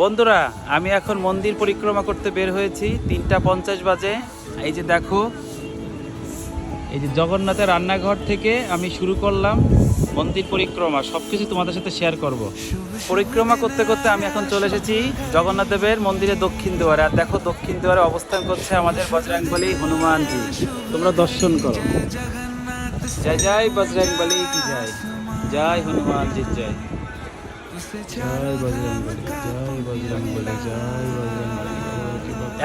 বন্ধুরা, আমি এখন মন্দির পরিক্রমা করতে বের হয়েছি। তিনটা পঞ্চাশ বাজে। এই যে দেখো, এই যে জগন্নাথের রান্নাঘর থেকে আমি শুরু করলাম মন্দির পরিক্রমা। সব কিছু তোমাদের সাথে শেয়ার করব। পরিক্রমা করতে করতে আমি এখন চলে এসেছি জগন্নাথ দেবের মন্দিরে দক্ষিণ দুয়ারে। আর দেখো, দক্ষিণ দুয়ারে অবস্থান করছে আমাদের বজরাংবলী হনুমানজি। তোমরা দর্শন করো। জয় জয় বজরংবলী, কি জয়? জয় হনুমানজি জয়।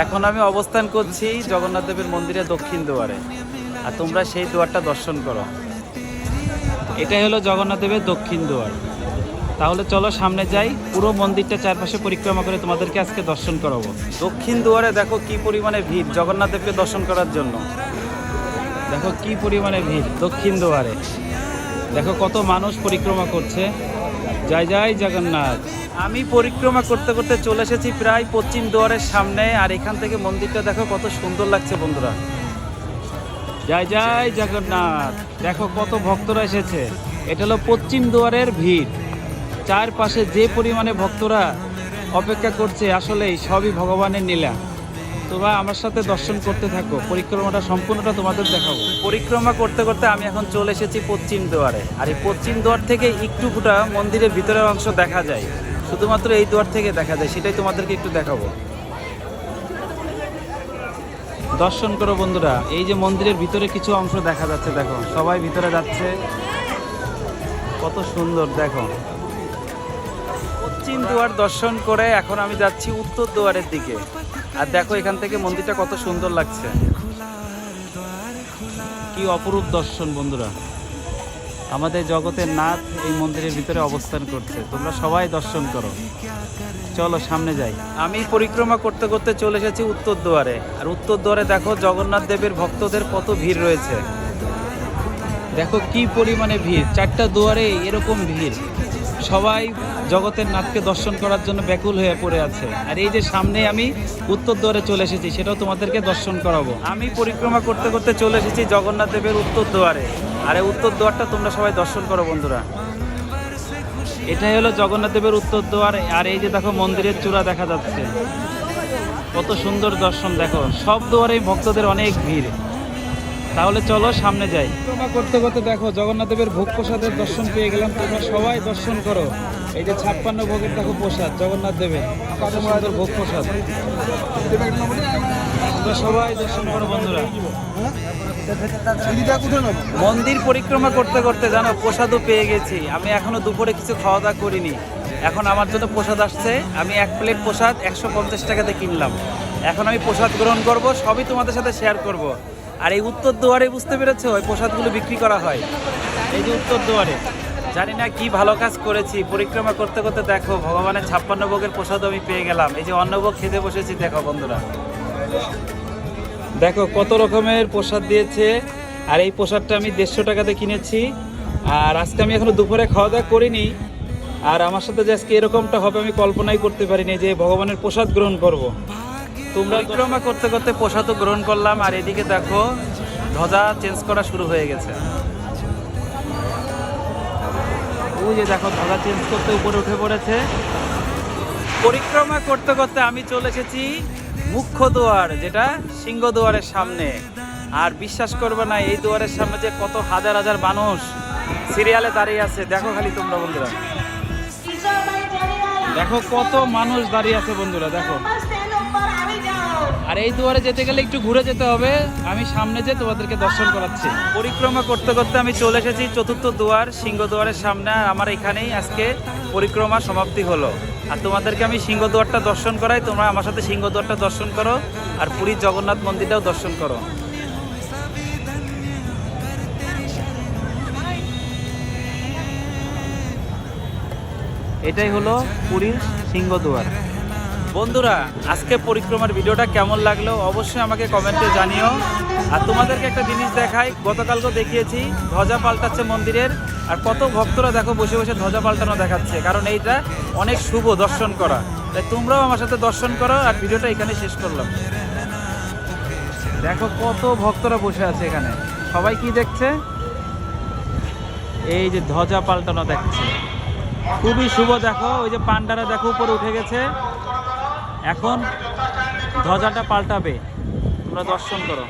এখন আমি অবস্থান করছি জগন্নাথ দেবের মন্দিরের দক্ষিণ দুয়ারে। আর তোমরা সেই দুয়ারটা দর্শন করো। এটাই হলো জগন্নাথ দেবের দক্ষিণ দুয়ার। তাহলে চলো সামনে যাই। পুরো মন্দিরটা চারপাশে পরিক্রমা করে তোমাদেরকে আজকে দর্শন করাবো। দক্ষিণ দুয়ারে দেখো কি পরিমাণে ভিড় জগন্নাথ দেবকে দর্শন করার জন্য। দেখো কি পরিমাণে ভিড় দক্ষিণ দুয়ারে। দেখো কত মানুষ পরিক্রমা করছে। জয় জয় জগন্নাথ। আমি পরিক্রমা করতে করতে চলে এসেছি প্রায় পশ্চিম দুয়ারের সামনে আর এখান থেকে মন্দিরটা দেখো কত সুন্দর লাগছে বন্ধুরা। জয় জয় জগন্নাথ। দেখো কত ভক্তরা এসেছে। এটা হলো পশ্চিম দুয়ারের ভিড়। চারপাশে যে পরিমাণে ভক্তরা অপেক্ষা করছে আসলেই সবই ভগবানের নীলা তোমরা আমার সাথে দর্শন করতে থাকো। পরিক্রমাটা সম্পূর্ণটা তোমাদের দেখাবো। পরিক্রমা করতে করতে আমি এখন চলে এসেছি পশ্চিম দুয়ারে। আর এই পশ্চিম দুয়ার থেকে একটু ফুটা মন্দিরের ভিতরের অংশ দেখা যায়। শুধুমাত্র এই দুয়ার থেকে দেখা যায়, সেটাই তোমাদেরকে একটু দেখাবো। দর্শন করো বন্ধুরা, এই যে মন্দিরের ভিতরে কিছু অংশ দেখা যাচ্ছে, দেখো। সবাই ভিতরে যাচ্ছে। কত সুন্দর, দেখো। পশ্চিম দুয়ার দর্শন করে এখন আমি যাচ্ছি উত্তর দুয়ারের দিকে। আর দেখো এখান থেকে মন্দিরটা কত সুন্দর লাগছে। কি অপরূপ দর্শন বন্ধুরা। আমাদের জগতের নাথ এই মন্দিরের ভিতরে অবস্থান করছে। তোমরা সবাই দর্শন করো। চলো সামনে যাই। আমি পরিক্রমা করতে করতে চলে এসেছি উত্তর দুয়ারে। আর উত্তর দুয়ারে দেখো জগন্নাথ দেবের ভক্তদের কত ভিড় রয়েছে। দেখো কি পরিমাণে ভিড়। চারটা দুয়ারে এরকম ভিড়। সবাই জগতের নাথকে দর্শন করার জন্য ব্যাকুল হয়ে পড়ে আছে। আর এই যে সামনে আমি উত্তর দুয়ারে চলে এসেছি, সেটাও তোমাদেরকে দর্শন করাবো। আমি পরিক্রমা করতে করতে চলে এসেছি জগন্নাথ দেবের উত্তর দুয়ারে আর এই উত্তর দুয়ারটা তোমরা সবাই দর্শন করো বন্ধুরা। এটাই হলো জগন্নাথ দেবের উত্তর দুয়ার আর এই যে দেখো মন্দিরের চূড়া দেখা যাচ্ছে। কত সুন্দর দর্শন, দেখো। সব দুয়ারেই ভক্তদের অনেক ভিড়। তাহলে চলো সামনে যাই। পরিক্রমা করতে করতে দেখো জগন্নাথ দেবের ভোগ প্রসাদের দর্শন পেয়ে গেলাম। তোমরা সবাই দর্শন করো। এই যে ছাপ্পান্ন ভোগের দেখো প্রসাদ জগন্নাথ দেবের ভোগ প্রসাদ। তোমরা সবাই দর্শন করো, বন্ধুরা। মন্দির পরিক্রমা করতে করতে জানো, প্রসাদও পেয়ে গেছি। আমি এখনও দুপুরে কিছু খাওয়া দাওয়া করিনি। এখন আমার জন্য প্রসাদ আসছে। আমি এক প্লেট প্রসাদ একশো পঞ্চাশ টাকাতে কিনলাম। এখন আমি প্রসাদ গ্রহণ করব, সবই তোমাদের সাথে শেয়ার করব। আর এই উত্তর দুয়ারে বুঝতে পেরেছ? ওই প্রসাদগুলো বিক্রি করা হয়। এই যে উত্তর দুয়ারে। জানি না কি ভালো কাজ করেছি। পরিক্রমা করতে করতে দেখো, ভগবানের ছাপ্পান্ন ভোগের প্রসাদ আমি পেয়ে গেলাম। এই যে অন্নভোগ খেতে বসেছি, দেখো বন্ধুরা। দেখো, কত রকমের প্রসাদ দিয়েছে। আর এই প্রসাদটা আমি দেড়শো টাকাতে কিনেছি। আর আজকে আমি এখনও দুপুরে খাওয়া দাওয়া করিনি। আর আমার সাথে যে আজকে এরকমটা হবে আমি কল্পনাই করতে পারিনি যে ভগবানের প্রসাদ গ্রহণ করব। তোমরা পরিক্রমা করতে করতে প্রসাদও গ্রহণ করলাম, আর এদিকে দেখো, ধ্বজা চেঞ্জ করা শুরু হয়ে গেছে। ওই যে দেখো, ধ্বজা চেঞ্জ করতে উপরে উঠে পড়েছে। পরিক্রমা করতে করতে আমি চলে এসেছি মুখ্য দুয়ার, যেটা সিংহ দুয়ারের সামনে। আর বিশ্বাস করবে না, এই দুয়ারের সামনে যে কত হাজার হাজার মানুষ সিরিয়ালে দাঁড়িয়ে আছে। দেখো খালি তোমরা বন্ধুরা। দেখো কত মানুষ দাঁড়িয়ে আছে বন্ধুরা, দেখো। আর এই দুয়ারে যেতে গেলে একটু ঘুরে যেতে হবে। আমি সামনে যে তোমাদেরকে দর্শন করাচ্ছি। পরিক্রমা করতে করতে আমি চলে এসেছি চতুর্থ দুয়ার, সিংহ দুয়ারের সামনে, আর আমার এখানেই আজকে পরিক্রমা সমাপ্তি হলো। আর তোমাদেরকে আমি সিংহ দুয়ারটা দর্শন করাই, তোমরা আমার সাথে সিংহ দুয়ারটা দর্শন করো, আর পুরীর জগন্নাথ মন্দিরটাও দর্শন করো। এটাই হলো পুরীর সিংহদুয়ার বন্ধুরা, আজকে পরিক্রমার ভিডিওটা কেমন লাগল অবশ্যই আমাকে কমেন্টে জানিও। আর তোমাদেরকে একটা জিনিস দেখাই গতকালকে দেখিয়েছি, ধ্বজা পাল্টাচ্ছে মন্দিরের। আর কত ভক্তরা দেখো বসে বসে ধ্বজা পাল্টানো দেখাচ্ছে, কারণ এইটা অনেক শুভ দর্শন করা। তাই তোমরাও আমার সাথে দর্শন করো, আর ভিডিওটা এখানে শেষ করলাম। দেখো কত ভক্তরা বসে আছে এখানে। সবাই কি দেখছে? এই যে ধ্বজা পাল্টানো দেখছে। খুবই শুভ, দেখো, ওই যে পান্ডারা, দেখো, উপরে উঠে গেছে। এখন ধ্বজাটা পাল্টাবে। তোমরা দর্শন করো।